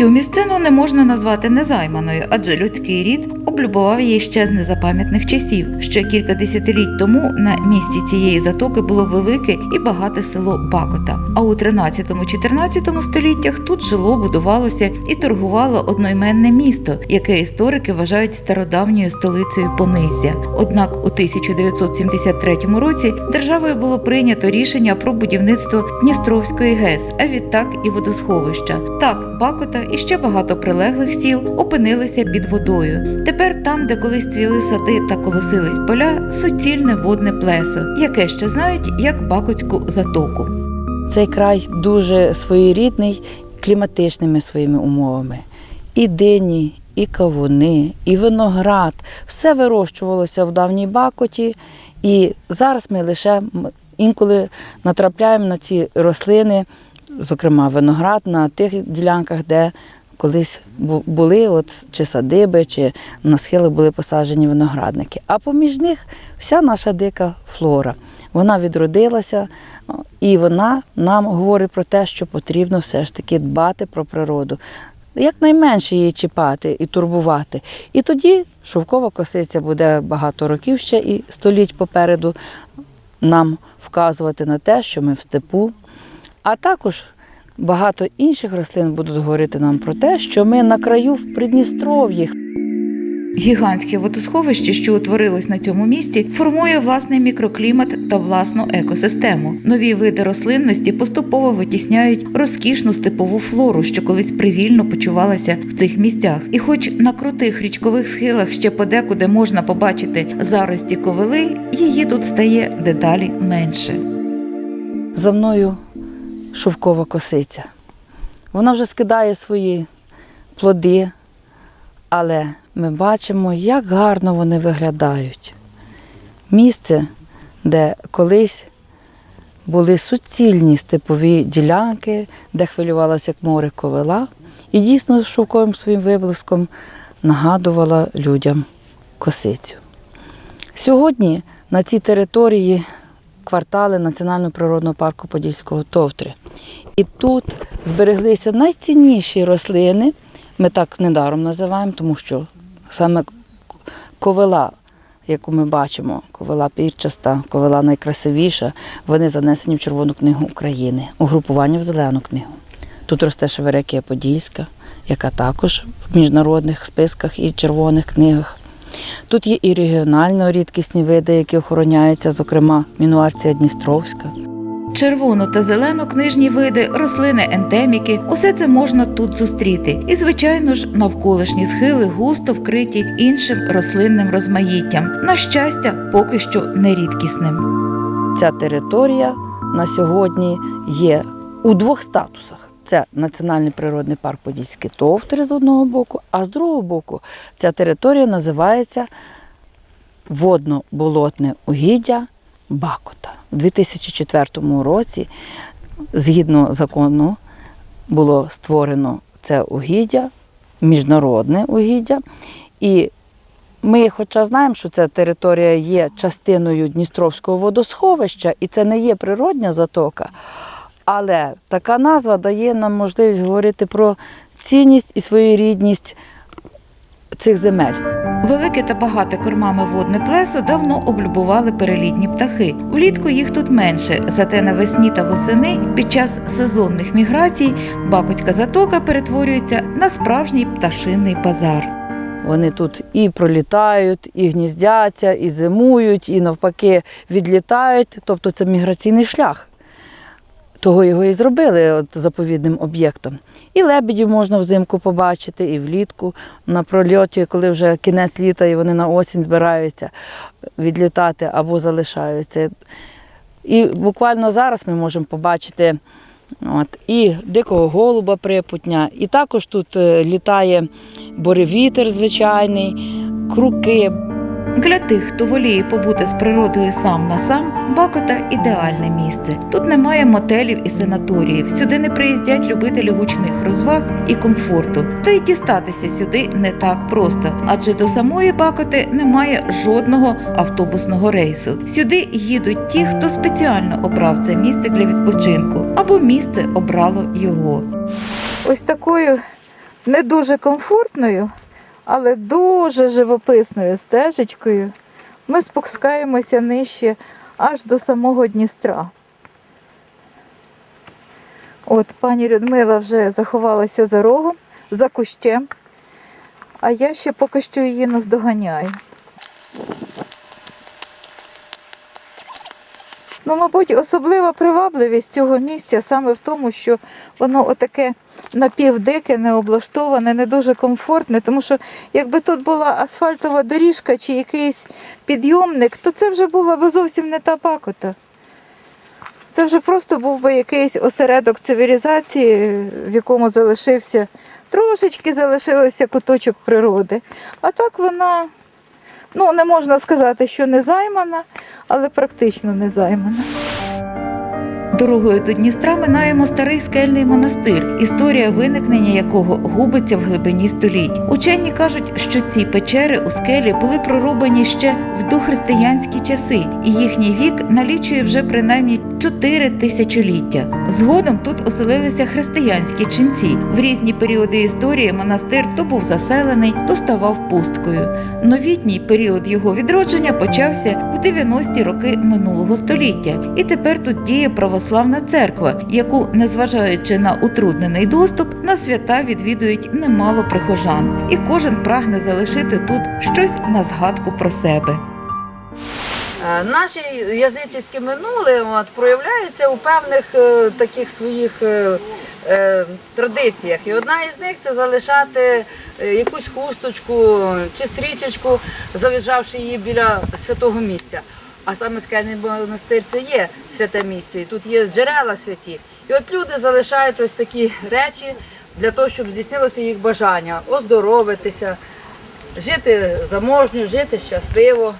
Цю місцину не можна назвати незайманою, адже людський рід облюбував її ще з незапам'ятних часів. Ще кілька десятиліть тому на місці цієї затоки було велике і багате село Бакота. А у 13-14 століттях тут жило, будувалося і торгувало одноіменне місто, яке історики вважають стародавньою столицею Пониззя. Однак у 1973 році державою було прийнято рішення про будівництво Дністровської ГЕС, а відтак і водосховища. Так, Бакота і ще багато прилеглих сіл опинилися під водою. Тепер там, де колись цвіли сади та колосились поля, суцільне водне плесо, яке ще знають як Бакотську затоку. Цей край дуже своєрідний кліматичними своїми умовами. І дині, і кавуни, і виноград. Все вирощувалося в давній Бакоті. І зараз ми лише інколи натрапляємо на ці рослини, зокрема виноград, на тих ділянках, де колись були от, чи садиби, чи на схилах були посаджені виноградники. А поміж них вся наша дика флора. Вона відродилася, і вона нам говорить про те, що потрібно все ж таки дбати про природу. Якнайменше її чіпати і турбувати. І тоді шовкова косиця буде багато років ще і століть попереду нам вказувати на те, що ми в степу. А також багато інших рослин будуть говорити нам про те, що ми на краю в Придністров'ї. Гігантське водосховище, що утворилось на цьому місці, формує власний мікроклімат та власну екосистему. Нові види рослинності поступово витісняють розкішну степову флору, що колись привільно почувалася в цих місцях. І, хоч на крутих річкових схилах ще подекуди можна побачити зарості ковили, її тут стає дедалі менше. За мною шовкова косиця. Вона вже скидає свої плоди, але ми бачимо, як гарно вони виглядають. Місце, де колись були суцільні степові ділянки, де хвилювалася як море ковила, і дійсно шовковим своїм виблиском нагадувала людям косицю. Сьогодні на цій території квартали Національного природного парку Подільського Товтри. І тут збереглися найцінніші рослини. Ми так недаром називаємо, тому що саме ковила, яку ми бачимо, ковила пірчаста, ковила найкрасивіша, вони занесені в Червону книгу України, угрупування в зелену книгу. Тут росте шеверекія Подільська, яка також в міжнародних списках і червоних книгах. Тут є і регіонально рідкісні види, які охороняються, зокрема мінуарція Дністровська. Червоно та зелено книжні види, рослини, ендеміки усе це можна тут зустріти. І, звичайно ж, навколишні схили густо вкриті іншим рослинним розмаїттям. На щастя, поки що не рідкісним. Ця територія на сьогодні є у двох статусах. Це Національний природний парк Подільські Товтри з одного боку, а з другого боку ця територія називається водно-болотне угіддя Бакота. У 2004 році, згідно закону, було створено це угіддя, міжнародне угіддя. І ми, хоча знаємо, що ця територія є частиною Дністровського водосховища, і це не є природня затока, але така назва дає нам можливість говорити про цінність і своєрідність цих земель. Велике та багате кормами водне плесо давно облюбували перелітні птахи. Влітку їх тут менше, зате навесні та восени під час сезонних міграцій Бакутська затока перетворюється на справжній пташиний базар. Вони тут і пролітають, і гніздяться, і зимують, і навпаки відлітають. Тобто це міграційний шлях. Того його і зробили от, заповідним об'єктом. І лебедів можна взимку побачити, і влітку на прольоті, коли вже кінець літа і вони на осінь збираються відлітати або залишаються. І буквально зараз ми можемо побачити от, і дикого голуба припутня, і також тут е, літає буревітер звичайний, круки. Для тих, хто воліє побути з природою сам на сам, Бакота ідеальне місце. Тут немає мотелів і санаторіїв. Сюди не приїздять любителі гучних розваг і комфорту. Та й дістатися сюди не так просто, адже до самої Бакоти немає жодного автобусного рейсу. Сюди їдуть ті, хто спеціально обрав це місце для відпочинку, або місце обрало його. Ось такою не дуже комфортною, але дуже живописною стежечкою ми спускаємося нижче аж до самого Дністра. От пані Людмила вже заховалася за рогом, за кущем, а я ще поки що її наздоганяю. Ну, мабуть, особлива привабливість цього місця саме в тому, що воно отаке напівдике, необлаштоване, не дуже комфортне, тому що якби тут була асфальтова доріжка чи якийсь підйомник, то це вже була б зовсім не та пакота. Це вже просто був би якийсь осередок цивілізації, в якому залишився, трошечки залишилося куточок природи. А так вона, ну не можна сказати, що не займана, але практично не займана. Дорогою до Дністра минаємо старий скельний монастир, історія виникнення якого губиться в глибині століть. Учені кажуть, що ці печери у скелі були прорубані ще в дохристиянські часи, і їхній вік налічує вже принаймні 4 тисячоліття. Згодом тут оселилися християнські ченці. В різні періоди історії монастир то був заселений, то ставав пусткою. Новітній період його відродження почався в 90-ті роки минулого століття, і тепер тут діє православна церква, яку, незважаючи на утруднений доступ, на свята відвідують немало прихожан, і кожен прагне залишити тут щось на згадку про себе. Е, Наше минуле от, проявляється у певних е, таких своїх е, е, традиціях. І одна із них це залишати е, якусь хусточку чи стрічечку, зав'язавши її біля святого місця. А саме скельний монастир це є святе місце, і тут є джерела святі. І от люди залишають ось такі речі для того, щоб здійснилося їх бажання оздоровитися, жити заможньо, жити щасливо.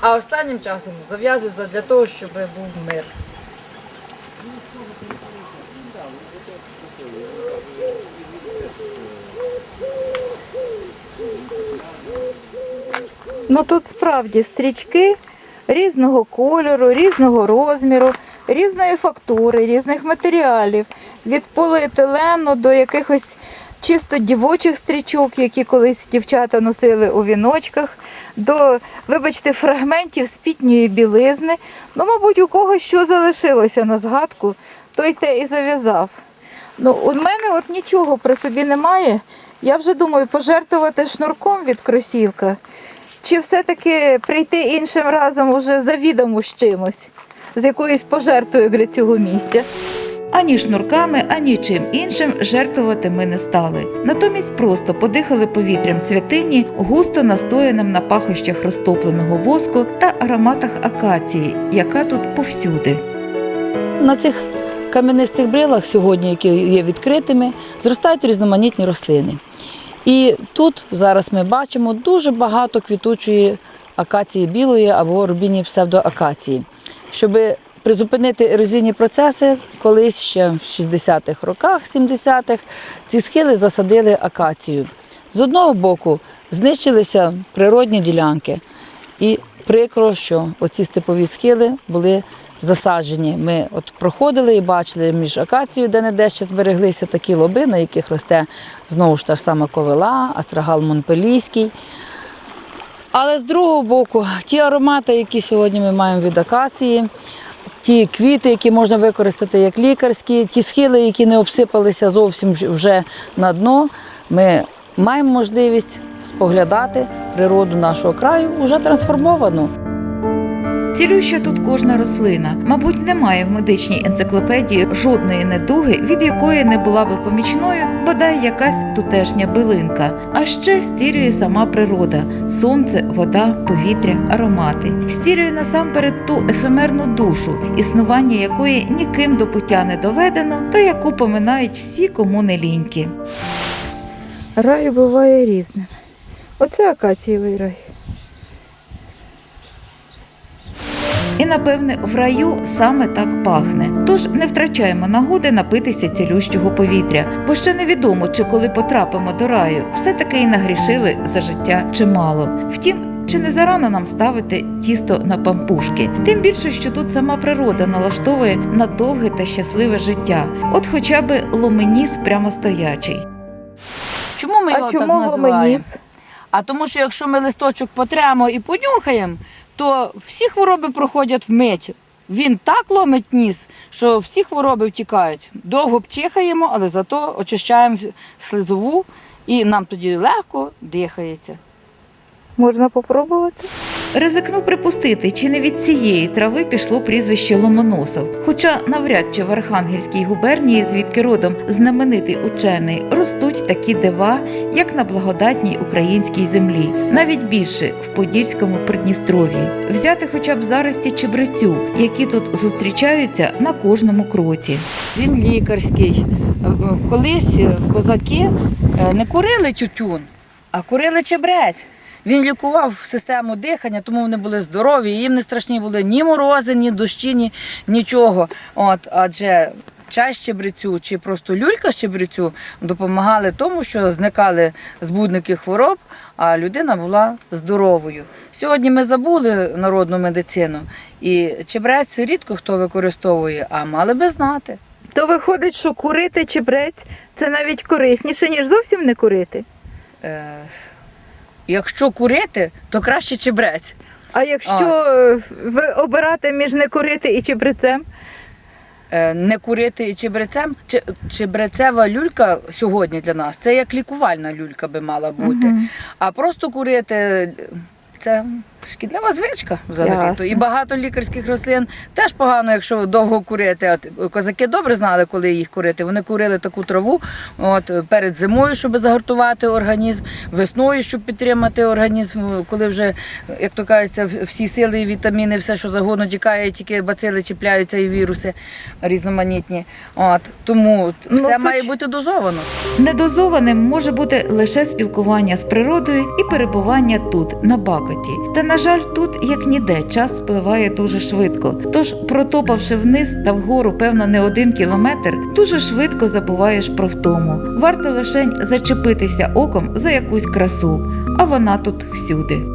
А останнім часом зав'язують для того, щоб був мир. Ну тут справді стрічки різного кольору, різного розміру, різної фактури, різних матеріалів, від поліетилену до якихось чисто дівочих стрічок, які колись дівчата носили у віночках, до, вибачте, фрагментів спітньої білизни. Ну, мабуть, у когось що залишилося на згадку, той те і зав'язав. Ну, у мене от нічого при собі немає. Я вже думаю, пожертвувати шнурком від кросівка. Чи все-таки прийти іншим разом уже завідомо з чимось, з якоюсь пожертвою для цього місця? Ані шнурками, ані чим іншим жертвувати ми не стали. Натомість просто подихали повітрям святині, густо настояним на пахощах розтопленого воску та ароматах акації, яка тут повсюди. На цих кам'янистих брилах сьогодні, які є відкритими, зростають різноманітні рослини. І тут зараз ми бачимо дуже багато квітучої акації білої або рубінії псевдоакації. Щоб призупинити ерозійні процеси, колись ще в 60-х роках, 70-х, ці схили засадили акацію. З одного боку знищилися природні ділянки, і прикро, що оці степові схили були засаджені. Ми от проходили і бачили між акацією, де не де ще збереглися такі лоби, на яких росте знову ж та ж сама ковила, астрагал монпелійський. Але з другого боку, ті аромати, які сьогодні ми маємо від акації, ті квіти, які можна використати як лікарські, ті схили, які не обсипалися зовсім вже на дно, ми маємо можливість споглядати природу нашого краю уже трансформовану. Цілюща тут кожна рослина. Мабуть, немає в медичній енциклопедії жодної недуги, від якої не була би помічною, бодай якась тутешня билинка. А ще стілює сама природа: сонце, вода, повітря, аромати. Стілює насамперед ту ефемерну душу, існування якої ніким до пуття не доведено, та яку поминають всі, кому не ліньки. Рай буває різним. Оце акацієвий рай. Напевне в раю саме так пахне. Тож не втрачаємо нагоди напитися цілющого повітря, бо ще невідомо, чи коли потрапимо до раю, все-таки і нагрішили за життя чимало. Втім. Чи не зарано нам ставити тісто на пампушки? Тим більше, що тут сама природа налаштовує на довге та щасливе життя, от хоча б ломеніс прямо стоячий. Чому ми його а так чому називаємо? ломеніс? А тому, що якщо ми листочок потремо і понюхаємо, то всі хвороби проходять вмить. Він так ломить ніс, що всі хвороби втікають. Довго чихаємо, але зато очищаємо слизову, і нам тоді легко дихається. Можна попробувати? Ризикну припустити, чи не від цієї трави пішло прізвище Ломоносов. Хоча навряд чи в Архангельській губернії, звідки родом знаменитий учений, ростуть такі дива, як на благодатній українській землі, навіть більше в Подільському Придністров'ї. Взяти хоча б зарості чебрецю, які тут зустрічаються на кожному кроці. Він лікарський. Е, е, Колись козаки е, не курили тютюн, а курили чебрець. Він лікував систему дихання, тому вони були здорові, і їм не страшні були ні морози, ні дощі, ні нічого. От, адже чай з чебрецю чи просто люлька з чебрецю допомагали тому, що зникали збудники хвороб, а людина була здоровою. Сьогодні ми забули народну медицину, і чебрець рідко хто використовує, а мали би знати. То виходить, що курити чебрець це навіть корисніше, ніж зовсім не курити. Е, якщо курити, то краще чебрець. А якщо е, ви обирати між не курити і чебрецем, Е, не курити і чебрецем. Чи- Чебрецева люлька сьогодні для нас це як лікувальна люлька би мала бути. А просто курити це шкідлива звичка взагалі. Ясно. І багато лікарських рослин теж погано, якщо довго курити. От козаки добре знали, коли їх курити. Вони курили таку траву от, перед зимою, щоб загартувати організм, весною, щоб підтримати організм, коли вже, як то кажеться, всі сили і вітаміни, все, що загодно тікає, тільки бацили чіпляються і віруси різноманітні. От, тому Ну, все хоч- має бути дозовано. Недозованим може бути лише спілкування з природою і перебування тут, на Бакоті. Та, на жаль, тут, як ніде, час спливає дуже швидко. Тож, протопавши вниз та вгору, певно, не один кілометр, дуже швидко забуваєш про втому. Варто лишень зачепитися оком за якусь красу, а вона тут всюди.